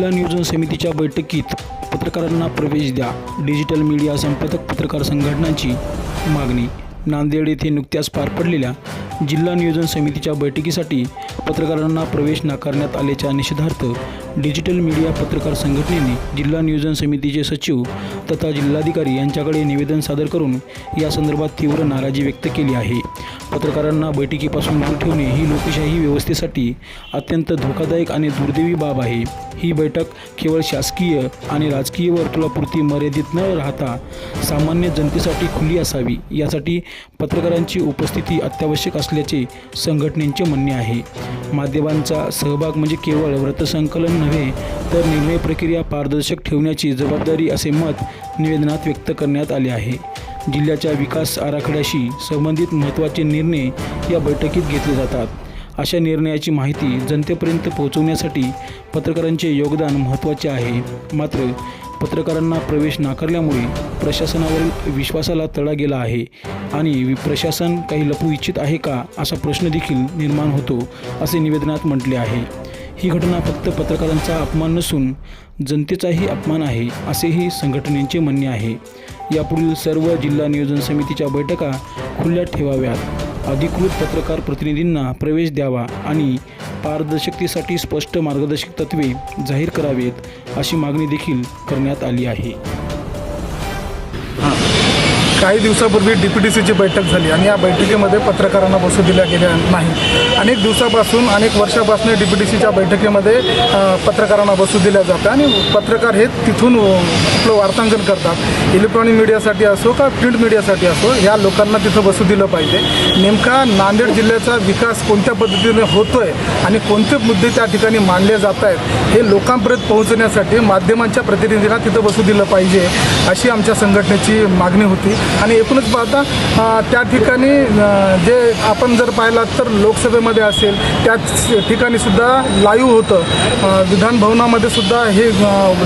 जिल्हा नियोजन समितीच्या बैठकीत पत्रकारांना प्रवेश द्या. डिजिटल मीडिया संपादक पत्रकार संघटनांची मागणी. नांदेड येथे नुकत्याच पार पडलेल्या जिल्हा नियोजन समितीच्या बैठकीसाठी पत्रकारांना प्रवेश नाकारण्यात आल्याच्या निषेधार्थ डिजिटल मीडिया पत्रकार संघटनेने जिल्हा नियोजन समितीचे सचिव तथा जिल्हाधिकारी यांच्याकडे निवेदन सादर करून या संदर्भात तीव्र नाराजी व्यक्त केली आहे. पत्रकारांना बैठकीपासून दूर ठेवणे ही लोकशाही व्यवस्थेसाठी अत्यंत धोकादायक आणि दुर्दैवी बाब आहे. ही बैठक केवळ शासकीय आणि राजकीय वर्तुळापुरती मर्यादित न राहता सामान्य जनतेसाठी खुली असावी यासाठी पत्रकारांची उपस्थिती अत्यावश्यक असल्याचे संघटनेचे म्हणणे आहे. माध्यमांचा सहभाग म्हणजे केवळ व्रतसंकलन नव्हे तर निर्णय प्रक्रिया पारदर्शक ठेवण्याची जबाबदारी असे मत निवेदनात व्यक्त करण्यात आले आहे. जिल्ह्याच्या विकास आराखड्याशी संबंधित महत्त्वाचे निर्णय या बैठकीत घेतले जातात. अशा निर्णयाची माहिती जनतेपर्यंत पोहोचवण्यासाठी पत्रकारांचे योगदान महत्त्वाचे आहे. मात्र पत्रकारांना प्रवेश नाकारल्यामुळे प्रशासनावरील विश्वासाला तडा गेला आहे. आणि वि- प्रशासन काही लपू इच्छित आहे का असा प्रश्न देखील निर्माण होतो असे निवेदनात म्हटले आहे. ही घटना फक्त पत्रकारांचा अपमान नसून जनतेचाही अपमान आहे असेही संघटनेचे म्हणणे आहे. यापुढील सर्व जिल्हा नियोजन समितीच्या बैठका खुल्या ठेवाव्यात. अधिकृत पत्रकार प्रतिनिधींना प्रवेश द्यावा आणि पारदर्शकतेसाठी स्पष्ट मार्गदर्शक तत्वे जाहीर करावेत अशी मागणी देखील करण्यात आली आहे. काही दिवसापूर्वी डी पी डी सीची बैठक झाली आणि या बैठकीमध्ये पत्रकारांना बसू दिल्या गेल्या नाही अनेक दिवसापासून अनेक वर्षापासून डी पी डी सीच्या बैठकीमध्ये पत्रकारांना बसू दिल्या जातं आणि पत्रकार हे तिथून आपलं वार्तांकन करतात. इलेक्ट्रॉनिक मीडियासाठी असो का प्रिंट मीडियासाठी असो ह्या लोकांना तिथं बसू दिलं पाहिजे. नेमका नांदेड जिल्ह्याचा विकास कोणत्या पद्धतीने होतोय आणि कोणते मुद्दे त्या ठिकाणी मांडले जात आहेत हे लोकांपर्यंत पोहोचण्यासाठी माध्यमांच्या प्रतिनिधींना तिथं बसू दिलं पाहिजे अशी आमच्या संघटनेची मागणी होती. आणि एकूणच पाहता त्या ठिकाणी जे आपण जर पाहिलात तर लोकसभेमध्ये असेल त्याच ठिकाणी सुद्धा लाईव्ह होतं. विधानभवनामध्ये सुद्धा हे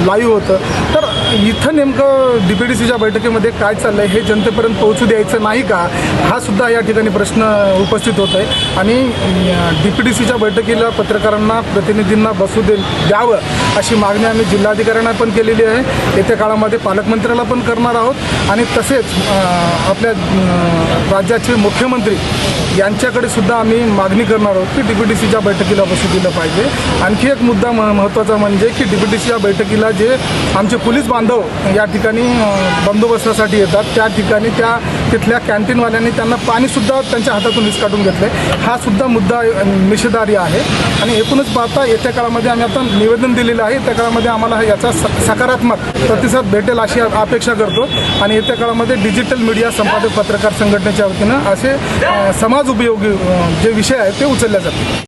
लाईव्ह होतं. तर इथं नेमकं डी पी डी सीच्या बैठकीमध्ये काय चाललं आहे हे जनतेपर्यंत पोहोचू द्यायचं नाही का? हा सुद्धा या ठिकाणी प्रश्न उपस्थित होत आहे आणि डी पी डी सीच्या बैठकीला पत्रकारांना प्रतिनिधींना बसू दे द्यावं अशी मागणी आम्ही जिल्हाधिकाऱ्यांना पण केलेली आहे. येत्या काळामध्ये पालकमंत्र्याला पण करणार आहोत. आणि तसेच आपल्या राज्याचे मुख्यमंत्री यांच्याकडे सुद्धा आम्ही मागणी करणार आहोत की डी पी डी सीच्या बैठकीला बसू दिलं पाहिजे. आणखी एक मुद्दा म महत्त्वाचा म्हणजे की डी पी डी सीच्या बैठकीला जे आमचे पोलीस बांधव या ठिकाणी बंदोबस्तासाठी येतात. त्या ठिकाणी त्या तिथल्या कॅन्टीनवाल्यांनी त्यांना पाणीसुद्धा त्यांच्या हातातून हिसकाटून घेतलं आहे हा सुद्धा मुद्दा अ, निषेधार्ह आहे. आणि एकूणच पाहता येत्या काळामध्ये आम्ही आता निवेदन दिलेलं आहे. त्या काळामध्ये आम्हाला याचा स- सकारात्मक प्रतिसाद भेटेल अशी अपेक्षा करतो. आणि येत्या काळामध्ये डिजिटल मीडिया संपादक पत्रकार संघटनेच्या वतीनं असे समाज उपयोगी जे विषय आहेत ते उचलले जातील.